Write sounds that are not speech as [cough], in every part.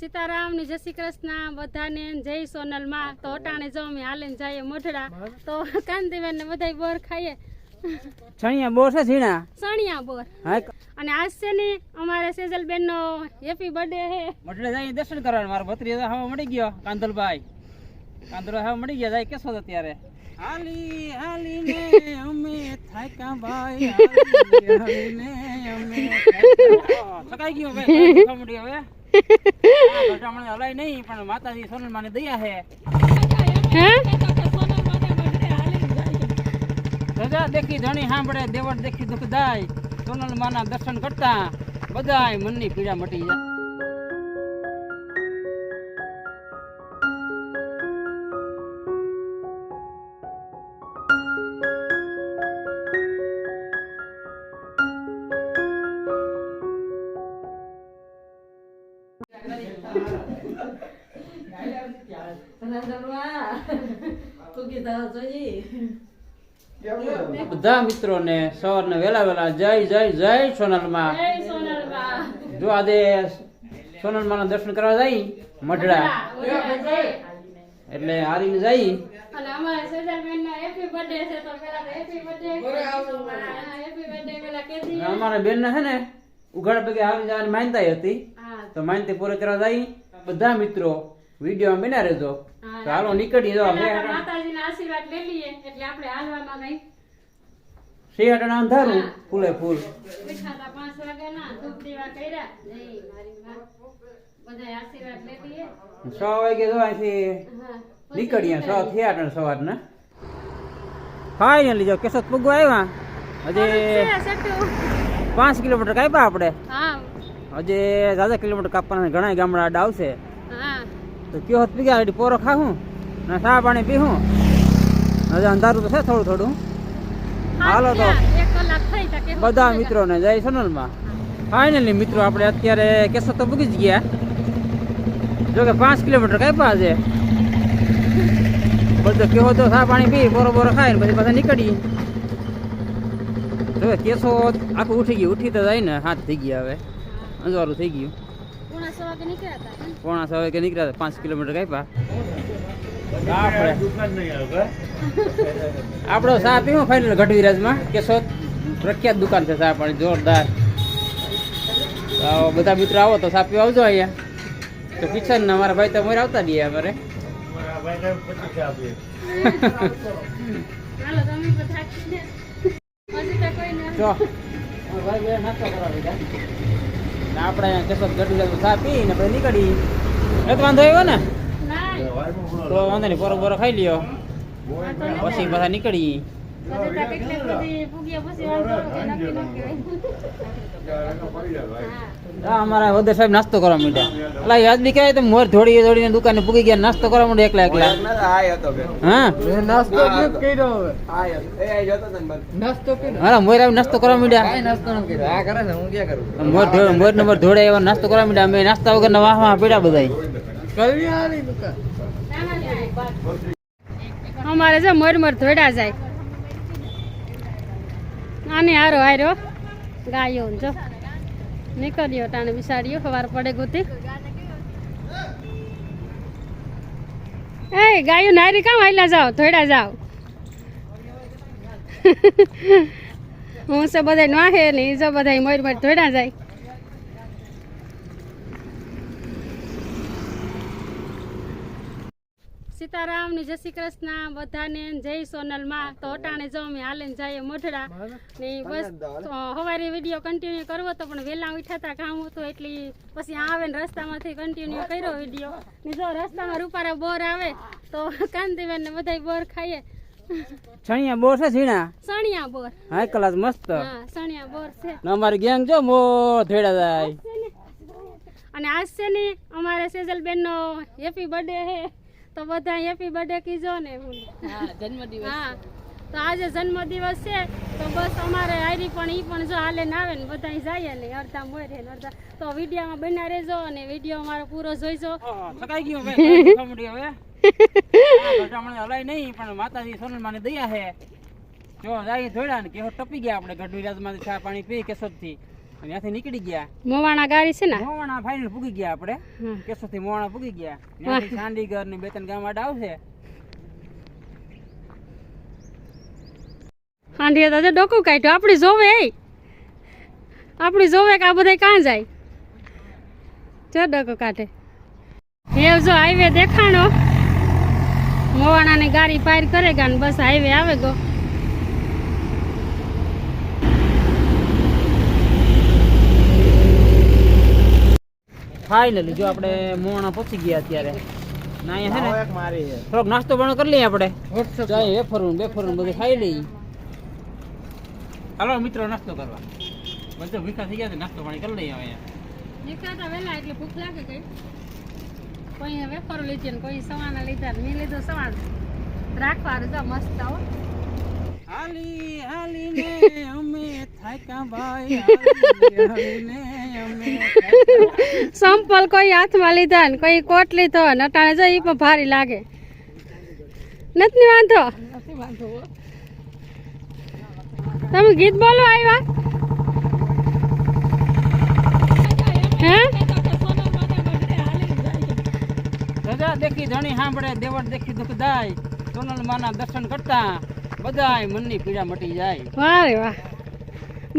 સીતારામ ને જય શ્રી કૃષ્ણ. બધાને જય સોનલમાં. તો અટાણે જો અમે હાલીને જઈએ મોઢડા તો કાંતિબેન ને બધા બોર ખાઈએ. છણિયા બોર છે ઝીણા? સણિયા બોર. અને આજ છે ને અમારે સેજલબેન નો હેપી બર્થડે હે. મટલે જાય દર્શન કરવા મારો ભત્રી હવે મળી ગયો કાંદલભાઈ. કાંદલભાઈ હવે મળી ગયા. જાય કેસો અત્યારે? ત્યારે હાલી હાલી ને અમે થાકા ભાઈ. [laughs] હાલી ને અમે થકાઈ ગયો ભાઈ. ભાઈ હવે? ઘટામણે હલાય નહીં પણ માતાજી સોનલ માની દયા હે હે? રજા દેખી ધણી સાંભળે દેવળ દેખી દુઃખદાય સોનલ માના દર્શન કરતા બધાય મનની પીડા મટી જાય. બધા મિત્રોને સવારને વેલા વેલા જય જય જય સોનલમાં. જો આજે સોનલમાં દર્શન કરવા જાય મઢડા. એટલે એટલે હારીને જાય અને અમારે સેજલબેન નો હેપી બર્થડે છે તો પેલા તો હેપી બર્થડે હેપી બર્થડે પેલા કેદી અમારા. બેન ને છે ને ઉઘાડ પગે આવી જવાની માનતા હતી. તો માનતી પૂરી કરવા જાય બધા મિત્રો વીડિયો બિના રહેજો. તો હાલો નીકળી જો આપણે માતાજીના આશીર્વાદ લઈ લઈએ એટલે આપણે હાલવામાં નહીં અંધારું ફૂલે ફૂલ. ઉઠાતા પાંચ વાગ્યાના ધૂપ દીવા કર્યા. જય મારી માં બધા આશીર્વાદ લઈ લઈએ. છ વાગે જો અહીંથી નીકળીએ છ થયા સવારના. ફાઇનલી જો કેશોદ પુગવા આવ્યા. હજી પાંચ કિલોમીટર કાપ્યા આપણે. હજી દાદા કિલોમીટર કાપવાના ઘણા ગામડા આવશે. હા. તો કયો હોત પીગ્યા હજી પોરો ખાવું ને ચા પાણી પીવું હજી અંધારું તો છે થોડું થોડું. હાલો તો. બધા મિત્રોને જય સોનલમાં. ફાઇનલી મિત્રો આપણે અત્યારે કેસર તો પૂગી જ ગયા. જો કે પાંચ કિલોમીટર કાપ્યા છે. બધો કેવો તો ચા પાણી પી બોરો બોરો ખાય ને પછી પાછા નીકળી જો કેસો આખું ઉઠી ગયું ઉઠી તો જાય ને હાથ થઈ ગયા હવે. અંજવારું થઈ ગયું. પોણા સો વાગે નીકળ્યા હતા સો પાંચ કિલોમીટર કાપ્યા. આપણે આપણો ચા પીવો ફાઇનલ કે કેશોદ પ્રખ્યાત દુકાન છે ચા પણ જોરદાર. બધા મિત્રો આવો તો પીવા આવજો અહીંયા. તો કિચન ને અમારા ભાઈ તો મોર આવતા દઈએ અમારે. [laughs] જો. ભાઈ નાસ્તો કરવા ને આપણે કેશોદ ગઢવિરાજમાં ચા પી ને પછી નીકળી તો વાંધો આવ્યો ને? તો વાંધો નહીં બરોબર બોરો ખાઈ લ્યો. પછી પાછા નીકળી હજી કેટલીક બધી પછી વાંધો નક્કી અમારા વદર સાહેબ નાસ્તો કરવા માંડ્યા. એટલે યાદ બી કહેવાય તો મોર ધોડી ધોડીને દુકાને પૂગી ગયા નાસ્તો કરવા માંડ્યા એકલા એકલા. હા? નાસ્તો કર્યો હવે. નાસ્તો કર્યો. હા મોર આવી નાસ્તો કરવા માંડ્યા. નાસ્તો ન કર્યો. આ કરે છે હું ક્યાં કરું? મોર ધો- મોર નંબર ધોડે એવા નાસ્તો કરવા માંડ્યા. અમે નાસ્તા વગર વાહ વાહ પીડા બધાય. કરવી હારી દુકાન. અમારે છે મોર મોર ધોડા જાય. આને હારો હાર્યો. ગાયો જો. નીકળ્યો ટાણે બિસાડ્યો સવાર પડે ગોતી. એ ગાયો નારી કામ હાલ્યા જાઓ થોડા જાઓ. હું છે બધા નાહે ને ઈ જો બધા મોર મોર થોડા જાય. સીતારામ ને જય શ્રી કૃષ્ણ બધાને જય સોનલમાં. તો અટાણે જો અમે હાલીને જઈએ મોઢડા ને બસ સવારે વીડિયો કન્ટિન્યુ કરવો તો પણ વહેલા ઉઠાતા કામ હતું એટલે પછી આવે ને રસ્તામાંથી કન્ટિન્યુ કર્યો વીડિયો ને જો રસ્તામાં રૂપારા બોર આવે તો કાંતિબેન ને બધા બોર ખાઈએ. સણિયા બોર છે ઝીણા? સણિયા બોર. હા કલાસ મસ્ત. હા સણિયા બોર છે. ને અમારી ગેંગ જો મો ધેડા જાય. અને આજ છે ને અમારે સેજલબેન નો હેપી બર્થડે હે. તો બધા હેપી બર્થડે કીજો ને જન્મદિવસ. હા. તો આજે જન્મદિવસ છે તો બસ અમારે હારી પણ એ પણ જો હાલે ને આવે ને બધા જાય ને અડધા મોરે ને અડધા. તો વિડીયોમાં બના રહેજો અને વીડિયો અમારો પૂરો જોઈજો. થકાઈ ગયો હવે ઘટામણે હલાય નહીં પણ માતાજી સોનલ માની દયા હે જો જાય ધોડા ને કેવો ટપી ગયા આપણે ગઢવી માંથી ચા પાણી પી કેશોદથી ત્યાંથી નીકળી ગયા. મોવાણા ગાડી છે ને? મોવાણા ફાઇનલ પૂગી ગયા આપણે. કેશોદથી મોવાણા પૂગી ગયા. ત્યાંથી ચાંદીગઢ ને બે ત્રણ ગામ આડા આવશે. હાંડીએ તો ડોકું કાઢ્યું. આપણી જોવે આપણી જોવે કે આ બધા કાં જાય. જો ડોકો કાઢે. હેવ જો હાઈવે દેખાણો. મોવાણાની ગાડી પાર કરે ગા ને બસ હાઈવે આવે ગો. ફાઇનલી જો આપણે મોણા પહોંચી ગયા અત્યારે. ના અહીંયા છે ને મારી છે. થોડોક નાસ્તો પણ કરી લઈએ આપણે. જાય વેફરું બેફરું બધું ખાઈ લઈએ. હાલો મિત્રો નાસ્તો કરવા. બધા ભીખા થઈ ગયા છે નાસ્તો પાણી કરી લઈએ અહીંયા. નીકળતા વહેલા એટલે ભૂખ લાગે કઈ. કોઈ વેફરો લીધી ને કોઈ સવાના લીધા ને મેં લીધો સવાર રાખવાનું જો મસ્ત આવો. હાલી હાલી ને અમે થાક્યા ભાઈ હાલી [laughs] હાલીને. સંપલ કોઈ હાથમાં લીધા ને કોઈ કોટ લીધો ને અટાણે જો એ પણ ભારી લાગે. નથી વાંધો? તમે ગીત બોલો આવ્યા હે? રજા દેખી ધણી સાંભળે દેવડ દેખી દુઃખદાય. સોનલ માના દર્શન કરતા બધાય મનની પીડા મટી જાય. વાહ વાહ.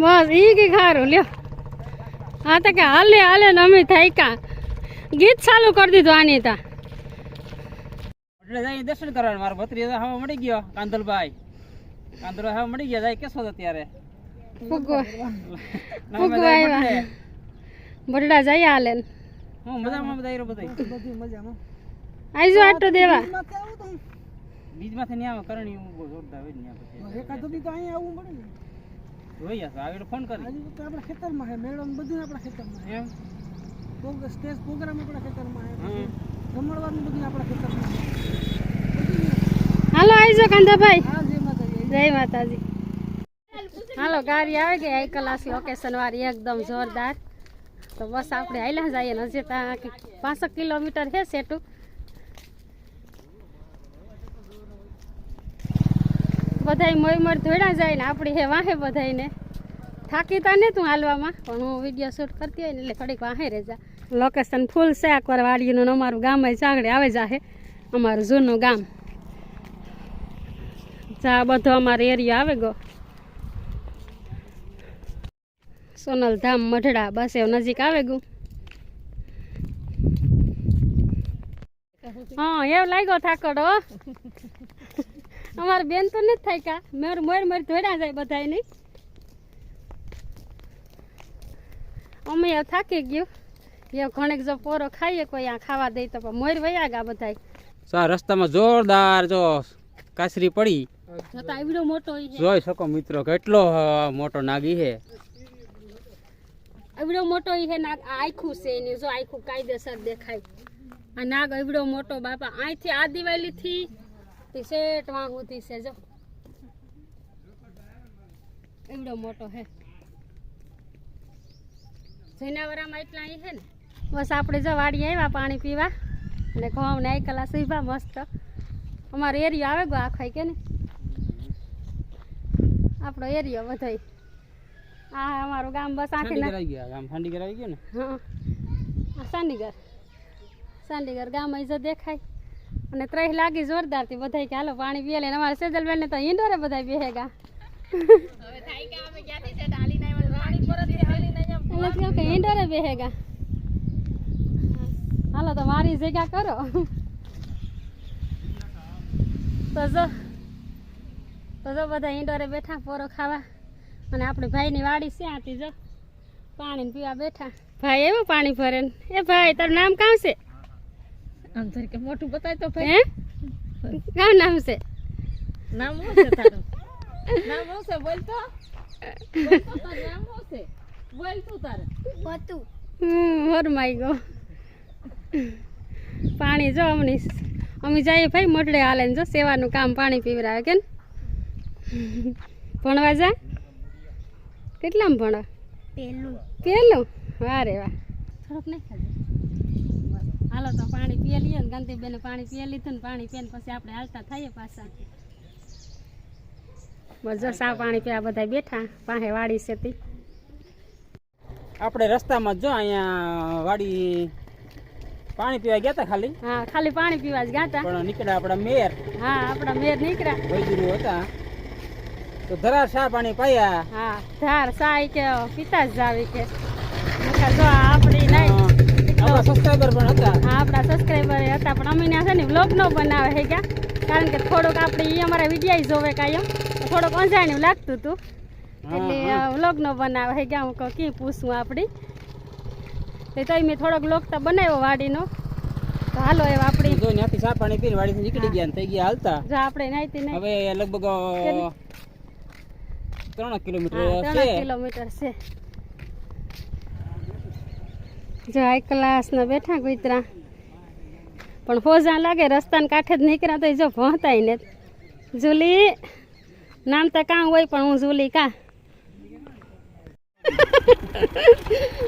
બસ ઈ કે ખારું લ્યો. હા તો કે હાલે હાલે ને અમે થાય કા ગીત ચાલુ કરી દીધું આની તા. એટલે જાય દર્શન કરવાનું. મારો ભત્રી હવે મળી ગયો કાંદલભાઈ. કાંદલભાઈ હવે મળી ગયા જાય કેસો અત્યારે. [laughs] બરડા જાય હાલે હું મજામાં બધા હીરો બધા આઈજો આટો દેવા. બીજમાંથી આવે કરણી હું જોરદાર હોય ન્યા પછી. એકાદ બી તો અહીંયા આવું પડે ને. જોઈ હશે આગળ ફોન કરી. આપણા ખેતરમાં છે મેળો બધું આપણા ખેતરમાં એમ? સ્ટેજ પ્રોગ્રામ આપણા ખેતરમાં છે. જમણવાનું બધું આપણા ખેતરમાં હાલો આવી કાંદાભાઈ જય માતાજી. હાલો ગાડી આવે ગઈ. આઈ કલાસી ઓકેશન વાળી એકદમ જોરદાર. તો બસ આપણે હાલ્યા જઈએ. ને હજી ત્યાં પાંસઠ કિલોમીટર છે સેટું. બધાય મોય મોર ધોડા જાય ને આપણી હે વાહે બધાયને. થાકી તા ને તું હાલવામાં પણ હું વીડિયો શૂટ કરતી હોય ને એટલે થોડીક વાહે રહેજા. લોકેશન ફૂલ છે એકવાર વાડીનું અમારું ગામ આગળ આવે જાહે. અમારું જૂનું ગામ. જા બધો અમારો એરિયો આવે ગો. સોનલ ધામ મઢડા બસ એવું નજીક આવે ગયું [laughs] હા એવું લાગ્યો થાકડો અમારે બેન તો નથી થાય કા મેર મોર મોર ધોડા જાય બધા નહીં અમે થાકી ગયું. એ ઘણેક જો પોરો ખાઈએ કોઈ આ ખાવા દઈ તો મોર વયા ગયા બધા સા રસ્તામાં જોરદાર જો કાસરી પડી. જોઈ શકો મિત્રો કેટલો મોટો નાગી છે. એવડો મોટો ઈ છે નાગ આખું છે એની. જો આખું કાયદેસર દેખાય. આ નાગ એવડો મોટો બાપા. અહીંથી આ દિવાળી થી તે શેઠ વાં સુધી છે જો. એવડો મોટો હે. જૈનાવરામાં એટલા અહીં છે ને. બસ આપણે જો વાડી આવ્યા પાણી પીવા. અને ઘઉં ને કલા સીભા મસ્ત. અમારો એરિયો આવે ગયો આખો કે ને? આપણો એરિયો બધાય. આ અમારું ગામ બસ આખી ગયા આમ ઠંડી કરાવી ગયો ને? હા. સાંડીગર. સાંડીગર ગામ અહીં જો દેખાય. અને ત્રહ લાગી જોરદારથી બધા કે હાલો પાણી પીએ લઈને અમારે સેજલબેન ને તો ઈંડોરે બધા બેહેગા કે ઈંડોરે બેહેગા હાલો તો મારી જગ્યા કરો. તો જો તો જો બધા ઈંડોરે બેઠા પોરો ખાવા. અને આપણી ભાઈની વાડી છે આથી જો પાણી પીવા બેઠા. ભાઈ એવું પાણી ભરે એ ભાઈ તારું નામ કામ છે? આમ તરીકે મોટું બતાય તો હે? કામ નામ છે? નામ હું છે તારું? નામ હું છે બોલ તો બોલ તો તારું નામ હું છે? બોલ તું તારે હમ હરમાઈ ગયો પાણી જો અમની અમે જઈએ ભાઈ મોટડે હાલે ને જો સેવાનું કામ પાણી પીવરાવે કે ભણવા જા. કેટલામાં ભણો? પહેલું. પહેલું? વારે વાહ. થોડુંક નહીં ખાધું. હાલો તો પાણી પીએ લઈએ ને ગંદીબેને પાણી પીએ લીધું ને પાણી પીને પછી આપણે હાલતા થઈએ પાછા. જો પાણી પીવા બધા બેઠા પાસે વાડી છે તી. આપણે રસ્તામાં જો અહીંયા વાડી પાણી પીવા ગયા હતા ખાલી? હા ખાલી પાણી પીવા જ ગાતા. પણ નીકળ્યા આપણા મેર. હા આપણા મેર નીકળ્યા. વૈદુરુ હતા. તો ધરાર સા પાણી પાયા. હા ધાર સા કે પિતા જ જાવી કે. જો આપણી નહીં. આપણા સબસ્ક્રાઇબર પણ હતા. હા આપણા સબસ્ક્રાઇબર હતા પણ અમે છે ને વ્લોગ નો બનાવે હે ગયા કારણ કે થોડુંક આપણે એ અમારા વિડીયા જોવે કાયમ થોડુંક અંજાણ્યું લાગતું હતું. એટલે વ્લોગ નો બનાવે હે ગયા હું કહું કે પૂછું આપણી તે તોય મેં થોડોક વ્લોગ તો બનાવ્યો વાડીનો. તો હાલો એ આપણી જો ત્યાંથી ચા પાણી પીને વાડીથી નીકળી ગયા ને થઈ ગયા હાલતા. જો આપણે નાઈતી નહીં હવે લગભગ ત્રણ કિલોમીટર છે. ત્રણ કિલોમીટર છે. જો હાઈ ક્લાસના બેઠા કુતરા. પણ ફોજા લાગે રસ્તાને કાંઠે જ નીકળ્યા તો જો ભણતાય ને. જુલી નામ તો કાં હોય પણ હું જુલી કા?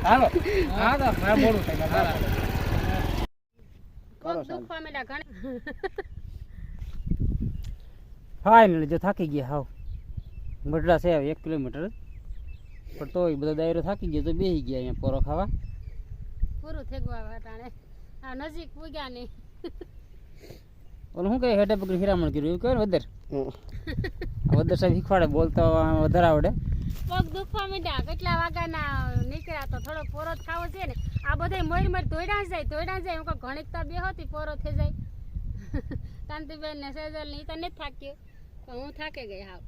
હાલો. હા ઘણી. ફાઇનલી જો થાકી ગયા હાવ. ગઢડા છે એક કિલોમીટર પણ તોય બધો દાયરો થાકી ગયો તો બેસી ગયા અહીંયા પોરો ખાવા. પૂરું થઈ ગયું વટાણે. આ નજીક પૂગ્યા નહીં. ઓલું શું કહે? હેઠે પકડી હિરામણ કર્યું? એવું કહે વદર? આ વદર સાહેબ શીખવાડે બોલતા વધારે આવડે. પગ દુખવા માંડ્યા. કેટલા વાગ્યાના નીકળ્યા તો થોડો પોરો થાવો ખાવો છે ને. આ બધા મર મર ધોઈડા જાય તોડા જાય. હું કહું ઘણીક તો બે હતી પોરો થઈ જાય. કાંતિબેન ને સેજલ ને તો નથી થાક્યું. તો હું થાકી ગઈ હાવ.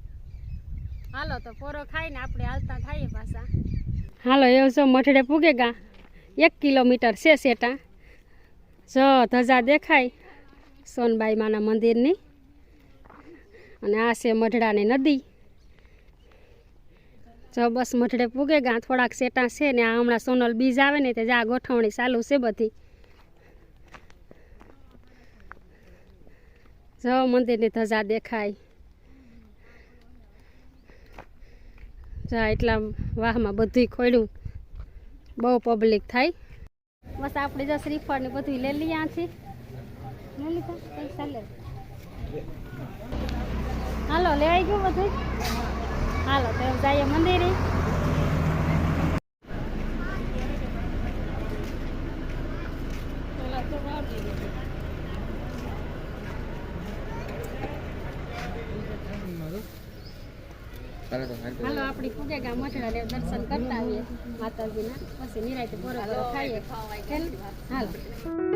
હાલો તો પોરો ખાઈને આપણે હાલતા થઈએ પાછા. હાલો એવું જો મઠડે પૂગે ગા. એક કિલોમીટર છે સેટા. જો ધજા દેખાય સોનબાઈ માના મંદિરની. અને આ છે મઢડાની નદી. જો બસ મઢડે પૂગે ગા, થોડાક સેટા છે ને આ હમણાં સોનલ બીજ આવે ને તે જા ગોઠવણી ચાલુ છે બધી. જો મંદિરની ધજા દેખાય. જા એટલા વાહમાં બધું ખોડ્યું બહુ પબ્લિક થાય. બસ આપણે જો શ્રીફળ ને બધું લઈ લઈએ લઈ લીધા? લે આવી ગયું બધું હાલો, તો જઈએ મંદિરે. હાલો આપણી પૂગે ગામ મઠડા દર્શન કરતા આવીએ. માતાજીના. પછી નિરાયતે પોરો ખાઈએ? હાલો.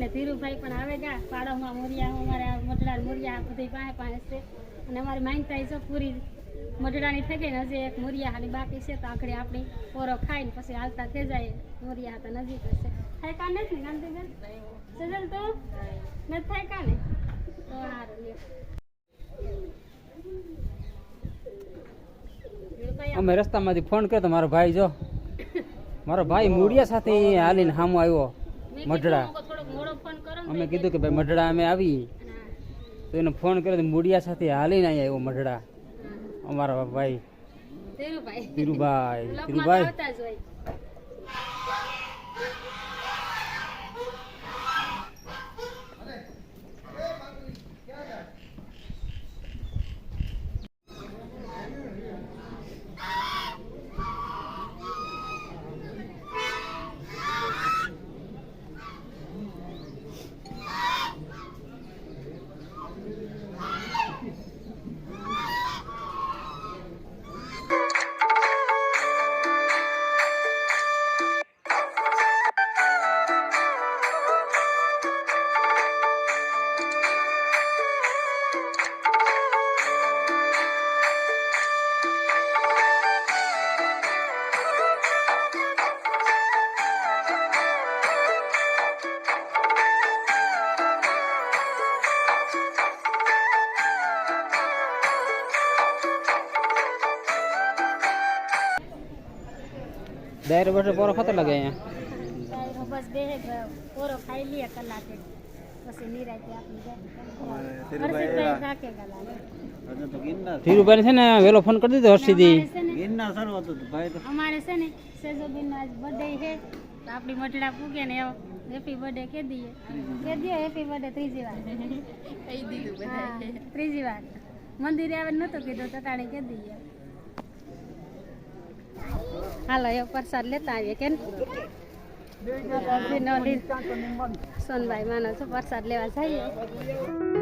અને ધીરુભાઈ પણ આવે ગયા પાડોમાં મોરિયા અમારા મટડા મોરિયા બધી પાસે પાસે છે. અને અમારી માનતા છે પૂરી મટડાની થઈ ગઈ ને હજી એક મોરિયા હાલી બાકી છે. તો આખડી આપણી પોરો ખાઈને પછી હાલતા થઈ જાય. મોરિયા તો નજીક હશે. થાય કા નથી ને ગાંધીબેન સજલ તો નથી થાય કા ને? તો સારું અમે રસ્તામાંથી ફોન કર્યો તો મારો ભાઈ જો. મારો ભાઈ મૂળિયા સાથે હાલીને સામો આવ્યો મઢડા. કીધું, થોડોક મોડો ફોન કરો ને અમે કીધું કે ભાઈ મઢડા અમે આવી તો એને ફોન કર્યો તો મૂળિયા સાથે હાલીને અહીંયા આવ્યો મઢડા. અમારા ભાઈ. ધીરુભાઈ. ધીરુભાઈ. દાયરો બેઠો પોરો ખતર લાગે અહીંયા? બસ બે પૂરો ખાઈ લે કલાકે. પછી નિરાતે ધીરુભાઈ છે. ને વેલો ફોન કરી દીધો હર્ષિદી અમારે છે ને અમારે છે ને સેજોબીન નો આજ બર્થડે છે. તો આપણી મઢડા પૂગે ને એવો. હેપી બર્થડે કે દઈએ. કે દઈએ હેપી બર્થડે ત્રીજી વાર. [laughs] કહી દીધું હા, ત્રીજી વાર. મંદિરે આવે નતો કીધું તટાણે કે દઈએ. હાલો એ પ્રસાદ લેતા આવીએ કે સોનભાઈ માનો છો પ્રસાદ લેવા જઈએ.